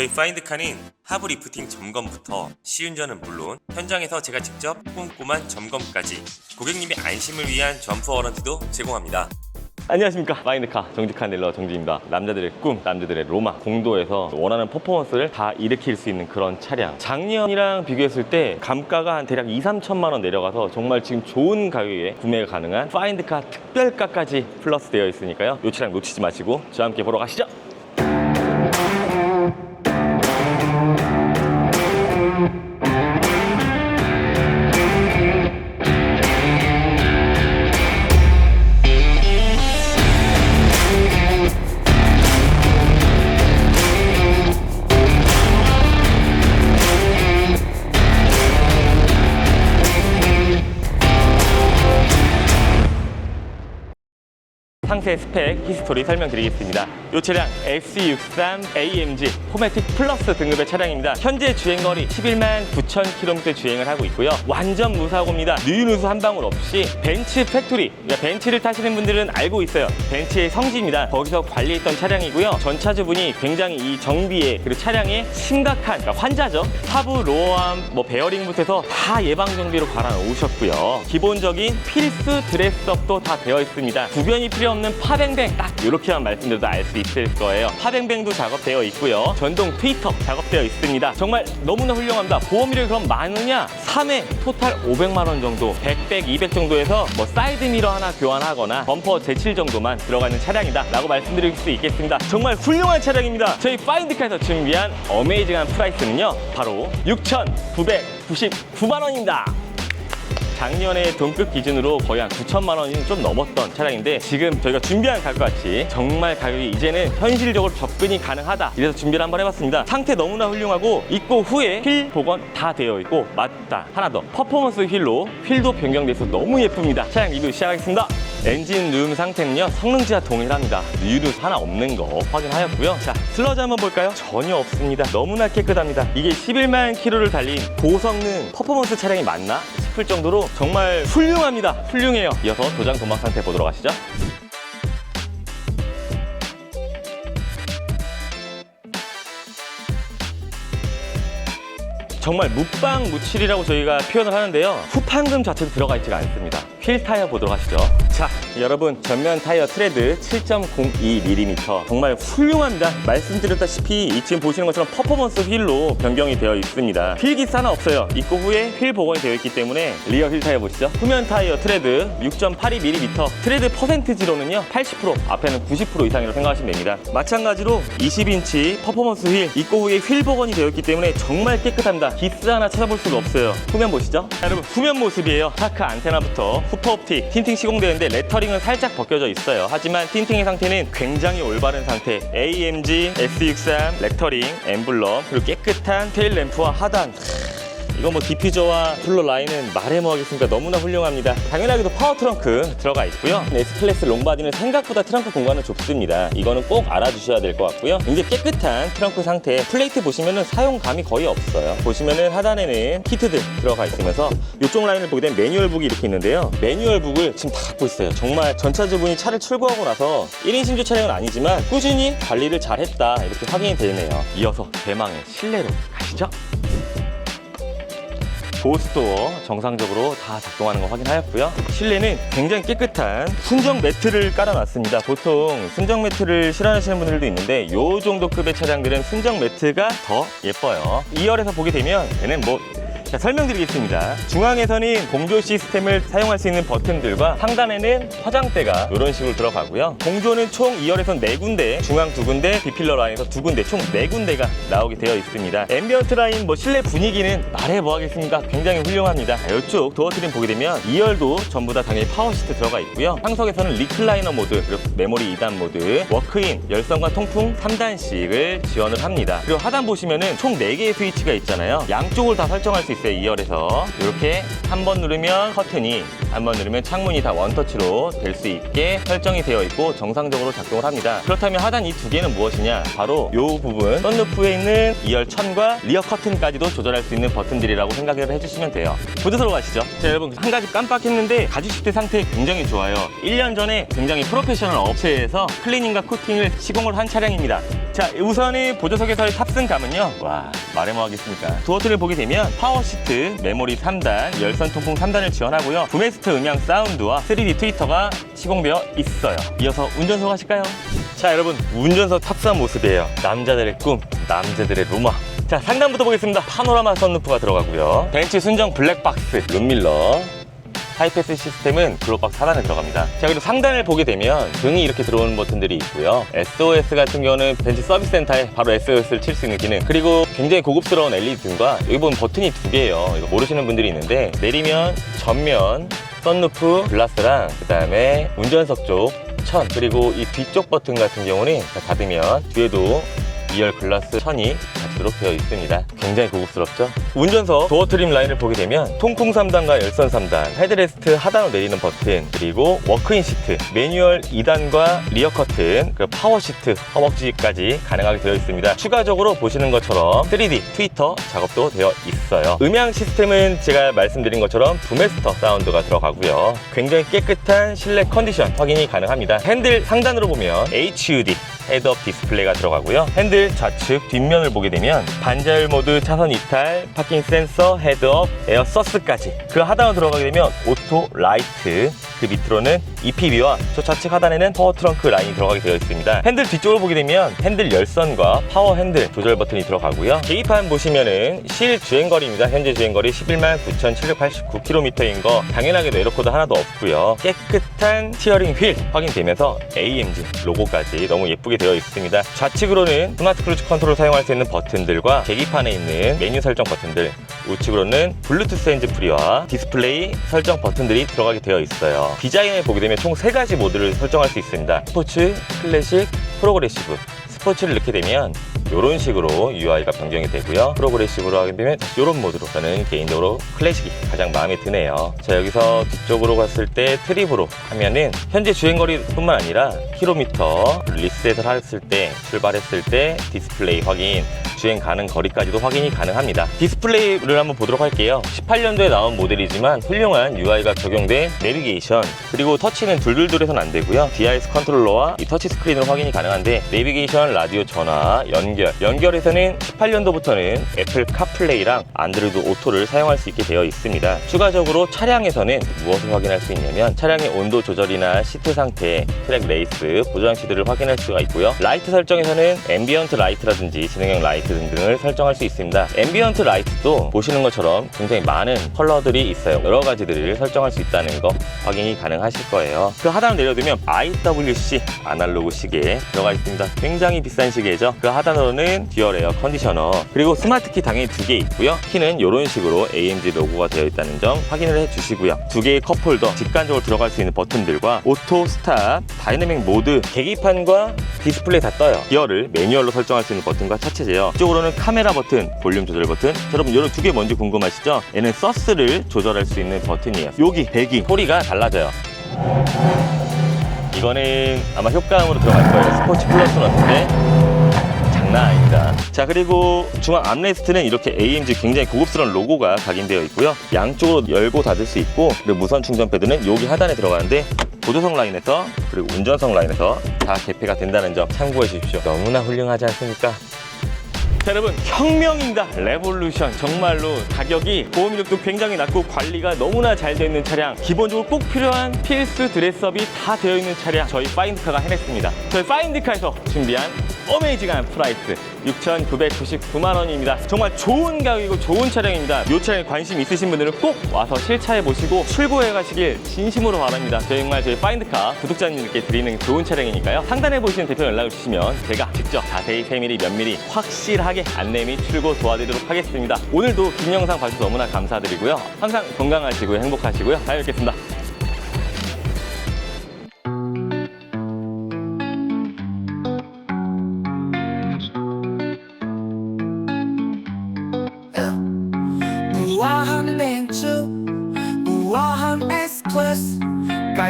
저희 파인드카는 하부 리프팅 점검부터 시운전은 물론 현장에서 제가 직접 꼼꼼한 점검까지 고객님의 안심을 위한 점프 워런티도 제공합니다. 안녕하십니까. 마인드카 정직한 딜러 정지입니다. 남자들의 꿈 남자들의 로마 공도에서 원하는 퍼포먼스를 다 일으킬 수 있는 그런 차량. 작년이랑 비교했을 때 감가가 한 대략 2, 3천만 원 내려가서 정말 지금 좋은 가격에 구매가 가능한 파인드카 특별가까지 플러스 되어 있으니까요. 이 차량 놓치지 마시고 저와 함께 보러 가시죠 상세 스펙 히스토리 설명드리겠습니다. 이 차량 S63 AMG 포매틱 플러스 등급의 차량입니다. 현재 주행거리 11만 9천 km 주행을 하고 있고요. 완전 무사고입니다. 누유누수 한 방울 없이 벤츠 팩토리, 그러니까 벤츠를 타시는 분들은 알고 있어요. 벤츠의 성지입니다. 거기서 관리했던 차량이고요. 전차주분이 굉장히 이 정비에 그리고 차량에 심각한 그러니까 환자죠. 하부 로어암, 뭐 베어링부터 해서 다 예방 정비로 갈아 놓으셨고요. 기본적인 필수 드레스업도 다 되어 있습니다. 구변이 필요 없는 파뱅뱅 딱 이렇게만 말씀드려도 알 수 있을 거예요. 파뱅뱅도 작업되어 있고요. 전동 트위터 작업되어 있습니다. 정말 너무나 훌륭합니다. 보험료가 그럼 많으냐? 3회 토탈 500만 원 정도, 100, 100, 200 정도에서 뭐 사이드 미러 하나 교환하거나 범퍼 제칠 정도만 들어가 있는 차량이다 라고 말씀드릴 수 있겠습니다. 정말 훌륭한 차량입니다. 저희 파인드카에서 준비한 어메이징한 프라이스는요. 바로 6,999만 원입니다. 작년에 동급 기준으로 거의 한 9천만 원이 좀 넘었던 차량인데 지금 저희가 준비한 가격 같이 정말 가격이 이제는 현실적으로 접근이 가능하다. 이래서 준비를 한번 해봤습니다. 상태 너무나 훌륭하고 입고 후에 휠 복원 다 되어 있고 맞다. 하나 더. 퍼포먼스 휠로 휠도 변경돼서 너무 예쁩니다. 차량 리뷰 시작하겠습니다. 엔진 룸 상태는요 성능지와 동일합니다. 유류 하나 없는 거 확인하였고요. 자 슬러지 한번 볼까요? 전혀 없습니다. 너무나 깨끗합니다. 이게 11만 킬로를 달린 고성능 퍼포먼스 차량이 맞나 싶을 정도로 정말 훌륭합니다 훌륭해요 이어서 도장 도막 상태 보도록 하시죠 정말 묵방 무칠이라고 저희가 표현을 하는데요. 후판금 자체도 들어가 있지가 않습니다. 휠 타이어 보도록 하시죠. 자, 여러분 전면 타이어 트레드 7.02mm 정말 훌륭합니다. 말씀드렸다시피 이 지금 보시는 것처럼 퍼포먼스 휠로 변경이 되어 있습니다. 휠 기스 하나 없어요. 입고 후에 휠 복원이 되어 있기 때문에 리어 휠 타이어 보시죠. 후면 타이어 트레드 6.82mm 트레드 퍼센트지로는요 80% 앞에는 90% 이상이라고 생각하시면 됩니다. 마찬가지로 20인치 퍼포먼스 휠 입고 후에 휠 복원이 되어 있기 때문에 정말 깨끗합니다. 기스 하나 찾아볼 수가 없어요. 후면 보시죠. 자, 여러분 후면 모습이에요. 파크 안테나부터 후퍼 옵틱 틴팅 시공되는데 레터링은 살짝 벗겨져 있어요. 하지만 틴팅의 상태는 굉장히 올바른 상태. AMG S63 레터링 엠블럼 그리고 깨끗한 테일 램프와 하단 이거 뭐 디퓨저와 쿨러 라인은 말해 뭐하겠습니까? 너무나 훌륭합니다. 당연하게도 파워 트렁크 들어가 있고요. S클래스 롱바디는 생각보다 트렁크 공간은 좁습니다. 이거는 꼭 알아주셔야 될 것 같고요. 굉장히 깨끗한 트렁크 상태 플레이트 보시면은 사용감이 거의 없어요. 보시면은 하단에는 히트들 들어가 있으면서 이쪽 라인을 보게 되면 매뉴얼북이 이렇게 있는데요. 매뉴얼북을 지금 다 갖고 있어요. 정말 전차주분이 차를 출고하고 나서 1인 신조 차량은 아니지만 꾸준히 관리를 잘했다 이렇게 확인이 되네요. 이어서 대망의 실내로 가시죠 보스도어 정상적으로 다 작동하는 거 확인하였고요. 실내는 굉장히 깨끗한 순정 매트를 깔아놨습니다. 보통 순정 매트를 싫어하시는 분들도 있는데 이 정도 급의 차량들은 순정 매트가 더 예뻐요. 2열에서 보게 되면 얘는 뭐 자, 설명드리겠습니다. 중앙에서는 공조 시스템을 사용할 수 있는 버튼들과 상단에는 화장대가 이런 식으로 들어가고요. 공조는 총 2열에서 4군데, 중앙 2군데, 비필러 라인에서 2군데, 총 4군데가 나오게 되어 있습니다. 앰비언트 라인 뭐 실내 분위기는 말해 뭐 하겠습니까? 굉장히 훌륭합니다. 이쪽 도어 트림 보게 되면 2열도 전부 다 당연히 파워 시트 들어가 있고요. 상석에서는 리클라이너 모드, 그리고 메모리 2단 모드, 워크인, 열선과 통풍 3단씩을 지원을 합니다. 그리고 하단 보시면은 총 4개의 스위치가 있잖아요. 양쪽을 다 설정할 수 있 어요. 2열에서 이렇게 한 번 누르면 커튼이 한번 누르면 창문이 다 원터치로 될 수 있게 설정이 되어 있고 정상적으로 작동을 합니다. 그렇다면 하단 이 두 개는 무엇이냐? 바로 이 부분 썬루프에 있는 2열 천과 리어 커튼까지도 조절할 수 있는 버튼들이라고 생각을 해주시면 돼요. 보드서로 가시죠. 자 여러분 한 가지 깜빡했는데 가죽 시트 상태 굉장히 좋아요. 1년 전에 굉장히 프로페셔널 업체에서 클리닝과 코팅을 시공을 한 차량입니다. 자 우선은 보조석에서의 탑승감은요. 와 말해 뭐 하겠습니까? 도어트를 보게 되면 파워 시트, 메모리 3단, 열선 통풍 3단을 지원하고요. 부 메스트 음향 사운드와 3D 트위터가 시공되어 있어요. 이어서 운전석 가실까요? 자 여러분 운전석 탑승한 모습이에요. 남자들의 꿈, 남자들의 로마. 자 상단부터 보겠습니다. 파노라마 선루프가 들어가고요. 벤츠 순정 블랙박스, 룸밀러, 하이패스 시스템은 글로박 4단에 들어갑니다. 자, 그리고 상단을 보게 되면 등이 이렇게 들어오는 버튼들이 있고요. SOS 같은 경우는 벤츠 서비스 센터에 바로 SOS를 칠 수 있는 기능. 그리고 굉장히 고급스러운 LED 등과 여기 보면 버튼이 두 개예요. 이거 모르시는 분들이 있는데 내리면 전면 썬루프 글라스랑 그 다음에 운전석 쪽 천, 그리고 이 뒤쪽 버튼 같은 경우는 자, 닫으면 뒤에도 2열 글라스 천이 닫도록 되어 있습니다. 굉장히 고급스럽죠? 운전석 도어 트림 라인을 보게 되면 통풍 3단과 열선 3단, 헤드레스트 하단으로 내리는 버튼, 그리고 워크인 시트, 매뉴얼 2단과 리어 커튼, 그리고 파워 시트, 허벅지까지 가능하게 되어 있습니다. 추가적으로 보시는 것처럼 3D 트위터 작업도 되어 있어요. 음향 시스템은 제가 말씀드린 것처럼 부메스터 사운드가 들어가고요. 굉장히 깨끗한 실내 컨디션 확인이 가능합니다. 핸들 상단으로 보면 HUD 헤드업 디스플레이가 들어가고요. 핸들 좌측 뒷면을 보게 되면 반자율 모드 차선 이탈, 파킹 센서, 헤드업, 에어 서스까지 그 하단으로 들어가게 되면 오토 라이트 그 밑으로는 EPB와 저 좌측 하단에는 파워 트렁크 라인이 들어가게 되어 있습니다. 핸들 뒤쪽으로 보게 되면 핸들 열선과 파워 핸들 조절 버튼이 들어가고요. 계기판 보시면은 실 주행거리입니다. 현재 주행거리 11만 9,789km인 거 당연하게도 에어코드 하나도 없고요. 깨끗한 스티어링 휠 확인되면서 AMG 로고까지 너무 예쁘게 되어 있습니다. 좌측으로는 스마트 크루즈 컨트롤 사용할 수 있는 버튼들과 계기판에 있는 메뉴 설정 버튼들 우측으로는 블루투스 핸즈 프리와 디스플레이 설정 버튼들이 들어가게 되어 있어요. 디자인을 보게 되면 총세 가지 모드를 설정할 수 있습니다. 스포츠, 클래식, 프로그레시브. 스포츠를 넣게 되면 이런 식으로 UI가 변경이 되고요. 프로그레시브로 하게 되면 이런 모드로 저는 개인적으로 클래식이 가장 마음에 드네요. 자 여기서 뒤쪽으로 갔을 때 트립으로 하면은 현재 주행거리뿐만 아니라 킬로미터 리셋을 했을 때 출발했을 때 디스플레이 확인 주행 가능 거리까지도 확인이 가능합니다. 디스플레이를 한번 보도록 할게요. 18년도에 나온 모델이지만 훌륭한 UI가 적용된 내비게이션 그리고 터치는 둘둘둘해서는 안 되고요. DIS 컨트롤러와 이 터치 스크린으로 확인이 가능한데 내비게이션, 라디오 전화, 연결 연결에서는 18년도부터는 애플 카플레이랑 안드로이드 오토를 사용할 수 있게 되어 있습니다. 추가적으로 차량에서는 무엇을 확인할 수 있냐면 차량의 온도 조절이나 시트 상태, 트랙 레이스, 보조장 시드를 확인할 수가 있고요. 라이트 설정에서는 앰비언트 라이트라든지 지능형 라이트 등등을 설정할 수 있습니다. 앰비언트 라이트도 보시는 것처럼 굉장히 많은 컬러들이 있어요. 여러 가지들을 설정할 수 있다는 거 확인이 가능하실 거예요. 그 하단을 내려두면 IWC 아날로그 시계 들어가 있습니다. 굉장히 비싼 시계죠. 그 하단으로는 듀얼 에어 컨디셔너 그리고 스마트 키 당연히 두 개 있고요. 키는 이런 식으로 AMG 로고가 되어 있다는 점 확인을 해주시고요. 두 개의 컵홀더 직관적으로 들어갈 수 있는 버튼들과 오토 스탑, 다이내믹 모드, 계기판과 디스플레이 다 떠요. 기어를 매뉴얼로 설정할 수 있는 버튼과 차체제요. 이쪽으로는 카메라 버튼, 볼륨 조절 버튼. 자, 여러분 이런 두 개 뭔지 궁금하시죠? 얘는 서스를 조절할 수 있는 버튼이에요. 여기 배기 소리가 달라져요. 이거는 아마 효과음으로 들어갈 거예요. 스포츠 플러스 같은데 장난 아닙니다. 자 그리고 중앙 암레스트는 이렇게 AMG 굉장히 고급스러운 로고가 각인되어 있고요. 양쪽으로 열고 닫을 수 있고 그리고 무선 충전 패드는 여기 하단에 들어가는데 보조석 라인에서 그리고 운전석 라인에서 다 개폐가 된다는 점 참고해 주십시오. 너무나 훌륭하지 않습니까? 자, 여러분 혁명입니다 레볼루션. 정말로 가격이 보험력도 굉장히 낮고 관리가 너무나 잘 되어 있는 차량. 기본적으로 꼭 필요한 필수 드레스업이 다 되어 있는 차량. 저희 파인드카가 해냈습니다. 저희 파인드카에서 준비한 어메이징한 프라이스. 6,999만 원입니다. 정말 좋은 가격이고 좋은 차량입니다. 이 차량에 관심 있으신 분들은 꼭 와서 실차해 보시고 출고해 가시길 진심으로 바랍니다. 정말 저희 파인드카 구독자님들께 드리는 좋은 차량이니까요. 상단에 보시는 대표 연락을 주시면 제가 직접 자세히 세밀히 면밀히 확실하게 안내 및 출고 도와드리도록 하겠습니다. 오늘도 긴 영상 봐주셔서 너무나 감사드리고요. 항상 건강하시고 행복하시고요. 잘 뵙겠습니다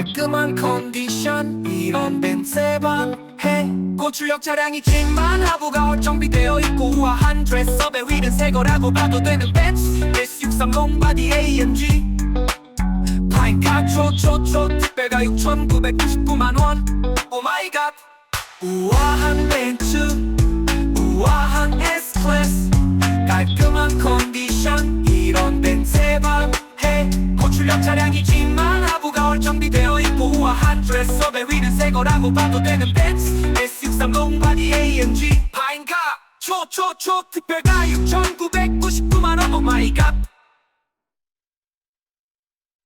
깔끔한 컨디션 이런 벤세방 해. 고 출력 차량이 찐만 하부가 정비되어 있고 우아한 드레스업에 휠은 새 거라고 봐도 되는 벤츠. S63 롱바디 AMG 파인카 초초초 특별가 6,999만원. 오마이갓 우아한 벤츠 우아한 S클래스 깔끔한 컨디션 이런 벤세방 해. 고 출력 차량이지만 하부가 얼정비되어 우아한 드레스업에 휠은 새 거라고 봐도 되는 벤츠 S63 롱바디 AMG 파인카 초초초 특별가 6,999만원 오마이갓